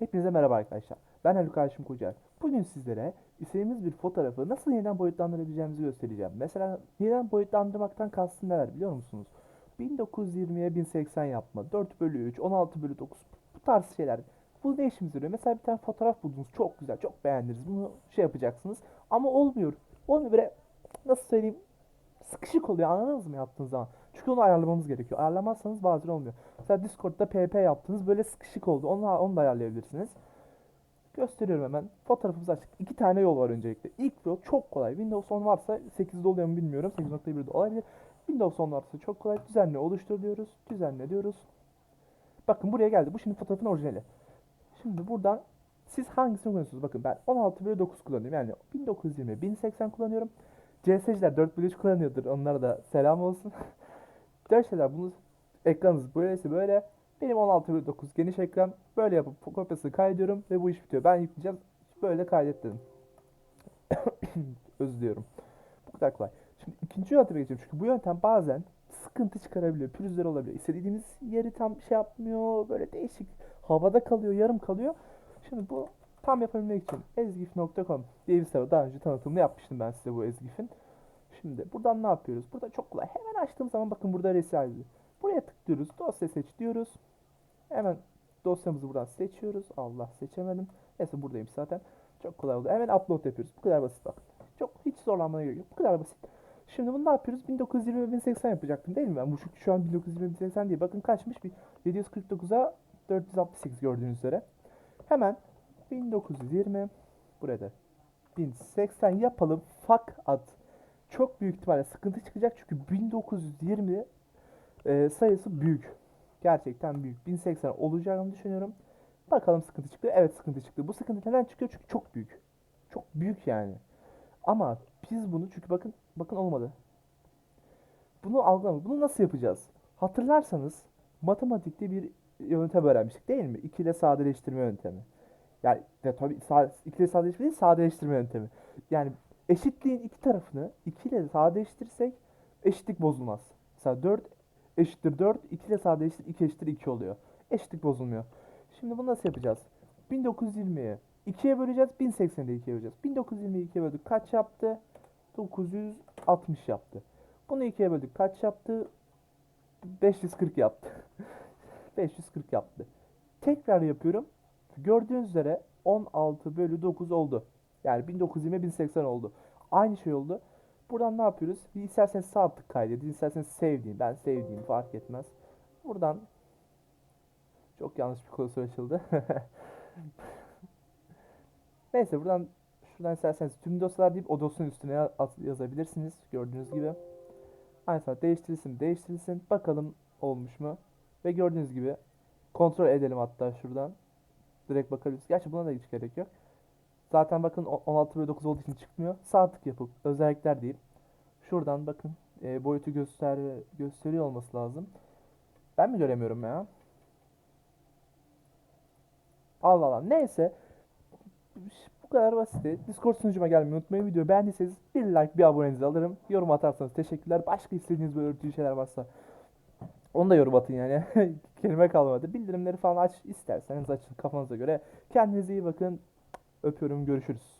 Hepinize merhaba arkadaşlar. Ben Haluk Haşim Kocar. Bugün sizlere istediğimiz bir fotoğrafı nasıl yeniden boyutlandırabileceğimizi göstereceğim. Mesela yeniden boyutlandırmaktan kastım neler biliyor musunuz? 1920'ye 1080 yapma, 4 bölü 3, 16 bölü 9 bu tarz şeyler. Bu ne işimize yarıyor? Mesela bir tane fotoğraf buldunuz çok güzel, çok beğendiniz. Bunu şey yapacaksınız ama olmuyor. Olmuyor böyle nasıl söyleyeyim sıkışık oluyor anladınız mı yaptığınız zaman? Çünkü onu ayarlamamız gerekiyor. Ayarlamazsanız bazen olmuyor. Mesela Discord'da PP yaptınız böyle sıkışık oldu. Onu, onu da ayarlayabilirsiniz. Gösteriyorum hemen. Fotoğrafımız açık. İki tane yol var öncelikle. İlk yol çok kolay. Windows 10 varsa 8'de oluyor mu bilmiyorum. 8.1'de olabilir. Windows 10 varsa çok kolay. Düzenle oluştur diyoruz. Düzenle diyoruz. Bakın buraya geldi. Bu şimdi fotoğrafın orijinali. Şimdi buradan siz hangisini kullanıyorsunuz? Bakın ben 16 bölü 9 kullanıyorum. Yani 1920 1080 kullanıyorum. CS'ciler 4 bölü 3 kullanıyordur. Onlara da selam olsun. Arkadaşlar bunu ekranınız böylesi böyle. Benim 16 bölü 9 geniş ekran. Böyle yapıp kopyasını kaydediyorum ve bu iş bitiyor. Ben yükleyeceğim. Böyle kaydet dedim. Özür. Bu kadar kolay. Şimdi ikinci yönteme geçelim. Çünkü bu yöntem bazen sıkıntı çıkarabiliyor. Pürüzler olabiliyor. İstediğimiz yeri tam şey yapmıyor. Böyle değişik. Havada kalıyor. Yarım kalıyor. Şimdi bu tam yapabilmek için ezgif.com diye bir site. Daha önce tanıtımını yapmıştım ben size bu ezgifin. Şimdi buradan ne yapıyoruz? Burada çok kolay. Hemen açtığım zaman bakın burada resize. Buraya tıklıyoruz. Dosya seç diyoruz. Hemen dosyamızı buradan seçiyoruz. Allah seçemedim. Neyse buradayım zaten. Çok kolay oldu. Hemen upload yapıyoruz. Bu kadar basit bakın. Çok hiç zorlanmaya gerek yok. Bu kadar basit. Şimdi bunu ne yapıyoruz? 1920 ve 1080 yapacaktım değil mi? Ben bu şu, an 1920 1080 değil. Bakın kaçmış? Bir 749'a 468 gördüğünüz üzere. Hemen 1920 burada 1080 yapalım. Fakat çok büyük ihtimalle sıkıntı çıkacak çünkü 1920 e, sayısı büyük. Gerçekten büyük. 1080 olacağını düşünüyorum. Bakalım sıkıntı çıktı. Evet sıkıntı çıktı. Bu sıkıntı neden çıkıyor? Çünkü çok büyük. Çok büyük yani. Ama biz bunu çünkü bakın bakın olmadı. Bunu algılamadık. Bunu nasıl yapacağız? Hatırlarsanız matematikte bir yöntem öğrenmiştik değil mi? İkile sadeleştirme yöntemi. Yani de tabii ikili sadeleştirme değil, sadeleştirme yöntemi. Yani eşitliğin iki tarafını 2 ile sadeleştirirsek eşitlik bozulmaz. Mesela 4 eşittir 4, 2 ile sadeleştir 2 eşittir 2 oluyor. Eşitlik bozulmuyor. Şimdi bunu nasıl yapacağız? 1920'yi 2'ye böleceğiz, 1080'i de 2'ye böleceğiz. 1920'yi 2'ye böldük kaç yaptı? 960 yaptı. Bunu 2'ye böldük kaç yaptı? 540 yaptı. 540 yaptı. Tekrar yapıyorum. Gördüğünüz üzere 16 bölü 9 oldu. Yani 1920 1080 oldu. Aynı şey oldu. Buradan ne yapıyoruz? Bir isterseniz sağ tık kaydedin, isterseniz sevdiğim. Ben sevdiğim fark etmez. Buradan çok yanlış bir klasör açıldı. Neyse buradan şuradan isterseniz tüm dosyalar deyip o dosyanın üstüne yazabilirsiniz. Gördüğünüz gibi. Aynı zamanda değiştirilsin, değiştirilsin. Bakalım olmuş mu? Ve gördüğünüz gibi kontrol edelim hatta şuradan. Direkt bakabiliriz. Gerçi buna da hiç gerek yok. Zaten bakın o- 16 bölü 9 olduğu için çıkmıyor. Sağ tık yapıp özellikler deyip şuradan bakın e, boyutu göster gösteriyor olması lazım. Ben mi göremiyorum ya? Allah Allah. Neyse. Bu kadar basit. Discord sunucuma gelmeyi unutmayın. Videoyu beğendiyseniz bir like bir abonenizi alırım. Yorum atarsanız teşekkürler. Başka istediğiniz böyle örtücü şeyler varsa onu da yorum atın yani. Kelime kalmadı. Bildirimleri falan aç isterseniz açın kafanıza göre. Kendinize iyi bakın. Öpüyorum. Görüşürüz.